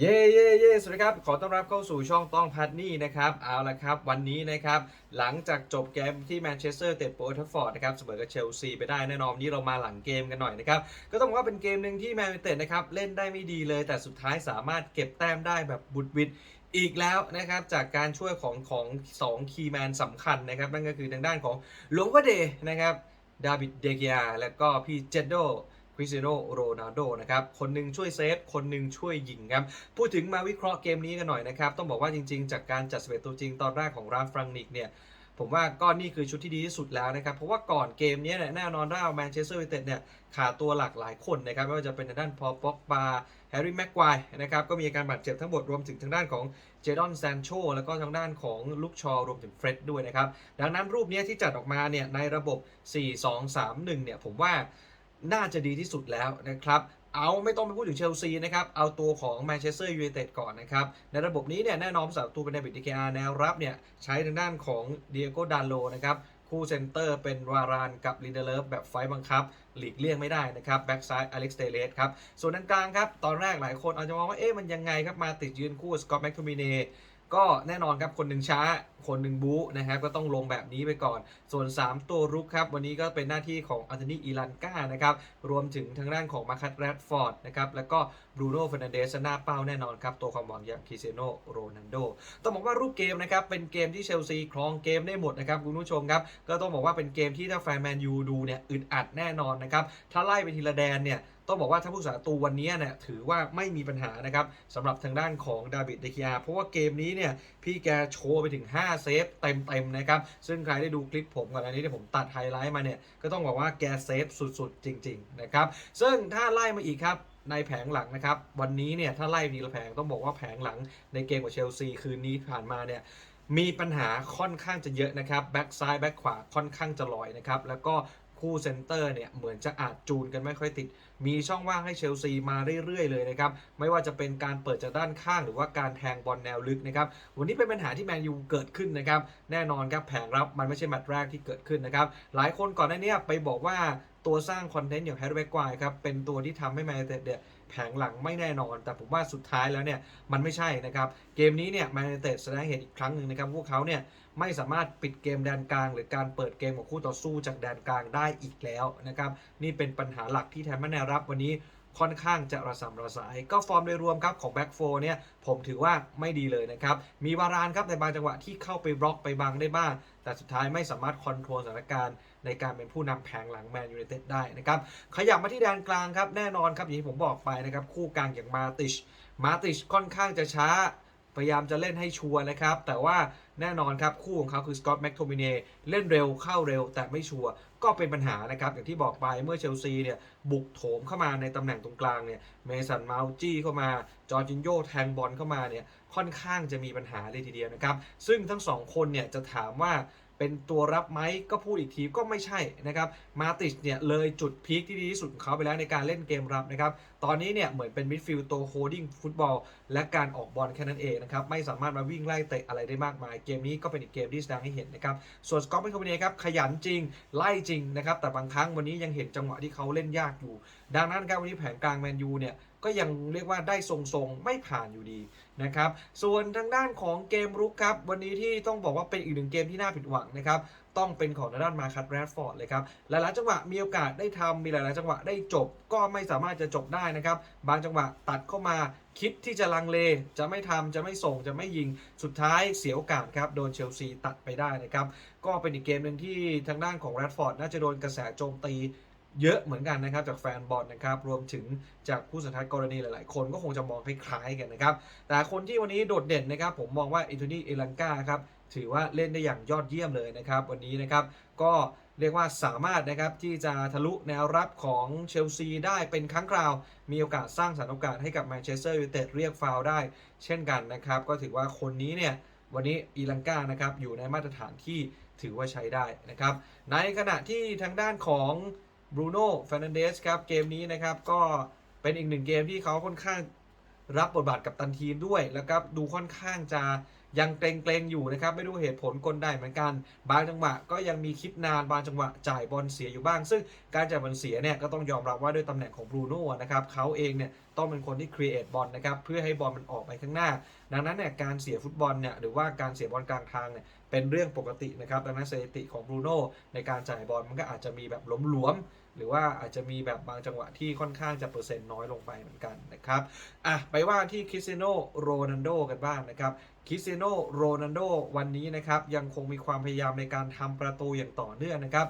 เย่เย่เย่สวัสดีครับ ขอต้อนรับเข้าสู่ช่องต้องพัดนี่นะครับ เอาละครับ วันนี้นะครับ หลังจากจบเกมที่แมนเชสเตอร์เตะโปรทัฟฟอร์ดนะครับ เสมอกับเชลซีไปได้แน่นอนนี้เรามาหลังเกมกันหน่อยนะครับ ก็ต้องบอกว่าเป็นเกมหนึ่งที่แมนยูเต็ดนะครับ เล่นได้ไม่ดีเลย แต่สุดท้ายสามารถเก็บแต้มได้แบบบุดวิดอีกแล้วนะครับ จากการช่วยของของ2คีย์แมนสำคัญนะครับ นั่นก็คือทางด้านของหลวงวเดนะครับ ดาวิด เดเกียและก็พี่เจโด คริสเตียโนโรนัลโดนะครับ คนหนึ่งช่วยเซฟ คนหนึ่งช่วยยิงครับ พูดถึงมาวิเคราะห์เกมนี้กันหน่อยนะครับ ต้องบอกว่าจริงๆ จากการจัดสเปตัวจริงตอนแรกของราฟฟรังนิกเนี่ยผมว่าก็นี่คือชุดที่ดีที่สุดแล้วนะครับ เพราะว่าก่อนเกมนี้เนี่ยแน่นอนว่าแมนเชสเตอร์ยูไนเต็ดเนี่ยขาดตัวหลากหลายคนนะครับ ไม่ว่าจะเป็นทางด้านพอป็อกบาแฮร์รี่แม็กควายนะครับ ก็มีอาการบาดเจ็บทั้งหมดรวมถึงทางด้านของเจดอนแซนโชแล้วก็ทางด้านของลุกชอรวมถึงเฟร็ดด้วยนะครับ ดังนั้นรูปนี้ที่จัดออกมาเนี่ยในระบบ 4-2-3-1 เนี่ยผมว่า น่าจะดีที่สุดแล้วนะครับเอาไม่ต้องไปพูดถึงเชลซีนะครับ เอาตัวของแมนเชสเตอร์ยูไนเต็ดก่อนนะครับ ในระบบนี้เนี่ยแน่นอนภาษาประตูเป็นเดวิดดิเกอาแนวรับเนี่ย ใช้ทางด้านของเดียโกดาโลนะครับ คู่เซนเตอร์เป็นวารานกับลินเดเลฟแบบไฟต์บังคับ หลีกเลี่ยงไม่ได้นะครับ แบ็กซ้ายอเล็กซ์เตเลสครับ ส่วนด้านกลางครับ ตอนแรกหลายคนอาจจะมองว่าเอ๊ะมันยังไงครับมาติดยืนคู่สกอตแมคทูมิเน ก็แน่นอนครับคนหนึ่งช้า คนหนึ่งบู๊นะครับก็ต้องลงแบบนี้ไปก่อน ส่วน 3 ตัวรุกครับ วันนี้ก็เป็นหน้าที่ของอันโทนีอีลันกานะครับ รวมถึงทางด้านของมาคัตแรดฟอร์ดนะครับ แล้วก็บรูโน่เฟรนันเดสหน้าเป้าแน่นอนครับ ตัวความหวังอย่างคิเตียโนโรนัลโดต้องบอกว่ารูปเกมนะครับ เป็นเกมที่เชลซีครองเกมได้หมดนะครับคุณผู้ชมครับ ก็ต้องบอกว่าเป็นเกมที่ถ้าแฟนแมนยูดูเนี่ยอึดอัดแน่นอนนะครับถ้าไล่ไปทีละแดนเนี่ย ต้องบอกว่าถ้าผู้สาตูวันนี้เนี่ยถือว่าไม่มีปัญหานะครับสำหรับทางด้านของดาวิดเดคิอาเพราะว่าเกมนี้เนี่ยพี่แกโชว์ไปถึง 5 เซฟเต็มๆนะครับ ซึ่งใครได้ดูคลิปผมก่อนอันนี้ที่ผมตัดไฮไลท์มาเนี่ย ก็ต้องบอกว่าแกเซฟสุดๆ จริง ๆ นะครับ ซึ่งถ้าไล่มาอีกครับในแผงหลังนะครับวันนี้เนี่ยถ้าไล่ทีละแผงต้องบอกว่าแผงหลังในเกมกับเชลซีคืนนี้ผ่านมาเนี่ยมีปัญหาค่อนข้างจะเยอะนะครับแบ็กซ้ายแบ็กขวาค่อนข้างจะลอยนะครับแล้วก็ คู่เซนเตอร์เนี่ยเหมือนจะอาจจูนกันไม่ค่อยติด มีช่องว่างให้เชลซีมาเรื่อยๆเลยนะครับ ไม่ว่าจะเป็นการเปิดจากด้านข้างหรือว่าการแทงบอลแนวลึกนะครับ วันนี้เป็นปัญหาที่แมนยูเกิดขึ้นนะครับ แน่นอนครับแผงรับมันไม่ใช่แมตช์แรกที่เกิดขึ้นนะครับ หลายคนก่อนหน้านี้ไปบอกว่าตัวสร้างคอนเทนต์อย่างแฮร์รี่แบ็กควายครับเป็นตัวที่ทำให้แมนยูเนี่ย แผงหลังไม่แน่นอน แต่ผมว่าสุดท้ายแล้วเนี่ยมันไม่ใช่นะครับเกมนี้เนี่ยแมนเตสแสดงเห็นอีกครั้งหนึ่งนะครับพวกเขาเนี่ยไม่สามารถปิดเกมแดนกลาง หรือการเปิดเกมของคู่ต่อสู้จากแดนกลางได้อีกแล้วนะครับนี่เป็นปัญหาหลักที่แทนแมนแนวรับวันนี้ ค่อนข้างจะระสำระสาย ก็ฟอร์มโดยรวมครับของแบ็กโฟเนี่ยผมถือว่าไม่ดีเลยนะครับ มีวารานครับในบางจังหวะที่เข้าไปบล็อกไปบังได้บ้าง แต่สุดท้ายไม่สามารถคอนโทรลสถานการณ์ในการเป็นผู้นำแผงหลังแมนยูไนเต็ดได้นะครับขยับมาที่แดนกลางครับแน่นอนครับอย่างที่ผมบอกไปนะครับคู่กลางอย่างมาติชมาติชค่อนข้างจะช้าพยายามจะเล่นให้ชัวร์นะครับ แต่ว่าแน่นอนครับ คู่ของเขาคือสกอตแม็กโทมิเนเล่นเร็วเข้าเร็วแต่ไม่ชัวร์ ก็เป็นปัญหานะครับ อย่างที่บอกไปเมื่อเชลซีเนี่ยบุกโถมเข้ามาในตำแหน่งตรงกลางเนี่ยเมสันมาลจี้เข้ามาจอร์จินโยแทงบอลเข้ามาเนี่ยค่อนข้างจะมีปัญหาเลยทีเดียวนะครับ ซึ่งทั้งสองคนเนี่ยจะถามว่า เป็นตัวรับไหมก็พูดอีกทีก็ไม่ใช่นะครับมาติชเนี่ยเลยจุดพีคที่ดีที่สุดของเขาไปแล้วในการเล่นเกมรับนะครับตอนนี้เนี่ยเหมือนเป็นมิดฟิลด์ตัวโฮดดิ้งฟุตบอล และการออกบอลแค่นั้นเองนะครับไม่สามารถมาวิ่งไล่เตะอะไรได้มากมาย เกมนี้ก็เป็นอีกเกมที่แสดงให้เห็นนะครับส่วนสกอตเป็นคอมบิเนครับขยันจริงไล่จริงนะครับแต่บางครั้งวันนี้ยังเห็นจังหวะที่เขาเล่นยากอยู่ ดังนั้นครับวันนี้แผงกลางแมนยูเนี่ย ก็ยังเรียกว่าได้ทรงๆ ไม่ผ่านอยู่ดีนะครับ ส่วนทางด้านของเกมรุกครับ วันนี้ที่ต้องบอกว่าเป็นอีกหนึ่งเกมที่น่าผิดหวังนะครับ ต้องเป็นของทางด้านมาคัตแรดฟอร์ดเลยครับ หลายๆจังหวะมีโอกาสได้ทำมีหลายๆจังหวะได้จบ ก็ไม่สามารถจะจบได้นะครับ บางจังหวะตัดเข้ามาคิดที่จะลังเล จะไม่ทำจะไม่ส่งจะไม่ยิง สุดท้ายเสียโอกาสครับ โดนเชลซีตัดไปได้นะครับ ก็เป็นอีกเกมหนึ่งที่ทางด้านของแรดฟอร์ดน่าจะโดนกระแสโจมตี เยอะเหมือนกันนะครับจากแฟนบอลนะครับรวมถึงจากผู้สันทัดกรณีหลายๆ คนก็คงจะมองคล้ายๆกันนะครับแต่คนที่วันนี้โดดเด่นนะครับผมมองว่าอินโทนีเอลังกาครับถือว่าเล่นได้อย่างยอดเยี่ยมเลยนะครับวันนี้นะครับก็เรียกว่าสามารถนะครับที่จะทะลุแนวรับของเชลซีได้เป็นครั้งคราว มีโอกาสสร้างสรรค์โอกาสให้กับแมนเชสเตอร์ยูไนเต็ดเรียกฟาวล์ได้ เช่นกันนะครับ ก็ถือว่าคนนี้เนี่ยวันนี้อีลังกานะครับอยู่ในมาตรฐานที่ถือว่าใช้ได้นะครับ ในขณะที่ทางด้านของ บรูโน่ฟ r น a นเดสครับเกมนี้นะครับก็เป็นอีกหนึ่งเกมที่เขาค่อนข้างรับบทบาทกับตันทีมด้วยแล้วก็ดูค่อนข้างจะ ยังเกรงๆอยู่นะครับ ไม่รู้เหตุผลกลใดเหมือนกัน บางจังหวะก็ยังมีคิดนานบางจังหวะจ่ายบอลเสียอยู่บ้าง ซึ่งการจ่ายบอลเสียเนี่ยก็ต้องยอมรับว่าด้วยตำแหน่งของบรูโน่นะครับเขาเองเนี่ยต้องเป็นคนที่ครีเอทบอลนะครับเพื่อให้บอลมันออกไปข้างหน้า ดังนั้นเนี่ยการเสียฟุตบอลเนี่ยหรือว่าการเสียบอลกลางทางเนี่ยเป็นเรื่องปกตินะครับดังนั้นสถิติของบรูโน่ในการจ่ายบอลมันก็อาจจะมีแบบหลวม หรือว่าอาจจะมีแบบบางจังหวะที่ค่อนข้างจะเปอร์เซ็นต์น้อยลงไปเหมือนกันนะครับอะไปว่าที่คริสเตียโนโรนัลโดกันบ้างนะครับคริสเตียโนโรนัลโดวันนี้นะครับยังคงมีความพยายามในการทำประตูอย่างต่อเนื่องนะครับ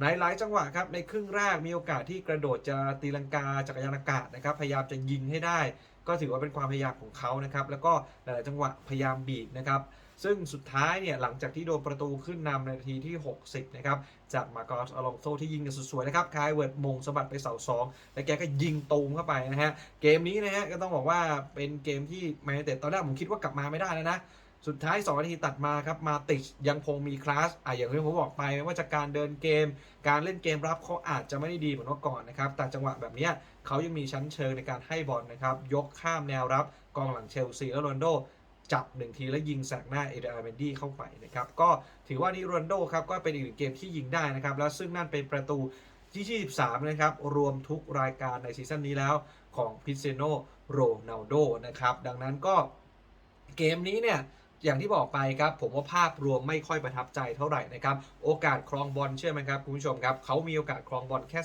ในหลายจังหวะครับในครึ่งแรกมีโอกาสที่กระโดดจะตีลังกาจักรยานอากาศนะครับพยายามจะยิงให้ได้ ก็ถือว่าเป็นความพยายามของเขานะครับ แล้วก็หลายๆจังหวะพยายามบีบนะครับ ซึ่งสุดท้ายเนี่ยหลังจากที่โดนประตูขึ้นนำในนาทีที่ 60 นะครับ จากมาโกสอลองโซที่ยิงกันสวยๆนะครับ คายเวิร์ดมงสะบัดไปเสาสองแล้วแกก็ยิงตูมเข้าไปนะฮะ เกมนี้นะฮะก็ต้องบอกว่าเป็นเกมที่แมนเต็ดตอนแรกผมคิดว่ากลับมาไม่ได้แล้วนะสุดท้าย 2 นาทีตัดมาครับมาติชยังคงมีคลาสอะอย่างที่ผมบอกไปไม่ว่าจะการเดินเกม การเล่นเกมรับเขาอาจจะไม่ได้ดีเหมือนเมื่อก่อนนะครับ แต่จังหวะแบบเนี้ย เขายังมีชั้นเชิงในการให้บอลนะครับ ยกข้ามแนวรับกองหลังเชลซีแล้วโรนโด จับหนึ่งทีแล้วยิงแสกหน้าเอเดอร์เบนดี้เข้าไปนะครับ ก็ถือว่านี่โรนโดครับก็เป็นอีกหนึ่งเกมที่ยิงได้นะครับ แล้วซึ่งนั่นเป็นประตูที่23 นะครับ รวมทุกรายการในซีซั่นนี้แล้วของพิเซโนโรนัลโดนะครับ ดังนั้นก็เกมนี้เนี่ย อย่างที่บอกไปครับ ผมว่าภาพรวมไม่ค่อยประทับใจเท่าไหร่นะครับ โอกาสครองบอลเชื่อไหมครับคุณผู้ชมครับเขามีโอกาสครองบอลแค่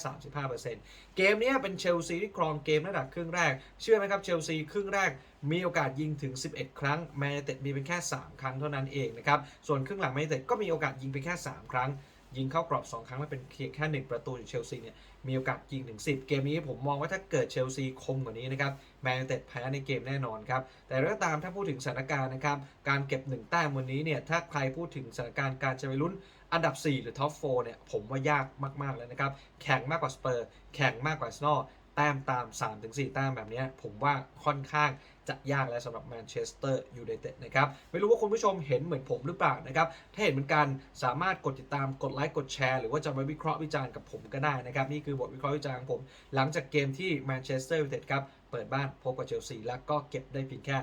35%เกมนี้เป็นเชลซีที่ครองเกมระดับครึ่งแรก เชื่อไหมครับเชลซีครึ่งแรกมีโอกาสยิงถึง 11 ครั้งแมนยูเต็ดมีเป็นแค่ 3 ครั้งเท่านั้นเองนะครับส่วนครึ่งหลังแมนยูเต็ดก็มีโอกาสยิงไปแค่ 3 ครั้ง ยิงเข้ากรอบ 2 ครั้งและเป็นเพียงแค่1ประตูอยู่เชลซีเนี่ยมีโอกาสยิงถึง 10 เกมนี้ผมมองว่าถ้าเกิดเชลซีคมกว่านี้นะครับแมนยูเต็ดแพ้ในเกมแน่นอนครับแต่ก็ตามถ้าพูดถึงสถานการณ์นะครับการเก็บ 1 แต้มวันนี้เนี่ยถ้าใครพูดถึงสถานการณ์การจะไปลุ้นอันดับ 4 หรือท็อป 4 เนี่ยผมว่ายากมากๆเลยนะครับแข่งมากกว่าสเปอร์แข่งมากกว่าสโน แต้มตาม 3-4 แต้มแบบนี้ผมว่าค่อนข้างจะยากแล้วสำหรับแมนเชสเตอร์ยูไนเต็ดนะครับ ไม่รู้ว่าคุณผู้ชมเห็นเหมือนผมหรือเปล่านะครับ ถ้าเห็นเหมือนกันสามารถกดติดตามกดไลค์กดแชร์หรือว่าจะมาวิเคราะห์วิจารณ์กับผมก็ได้นะครับ นี่คือบทวิเคราะห์วิจารณ์ของผม หลังจากเกมที่แมนเชสเตอร์ยูไนเต็ดครับเปิดบ้านพบกับเชลซีแล้วก็เก็บได้เพียงแค่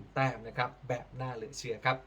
1 แต้มนะครับแบบน่าเหลือเชื่อครับ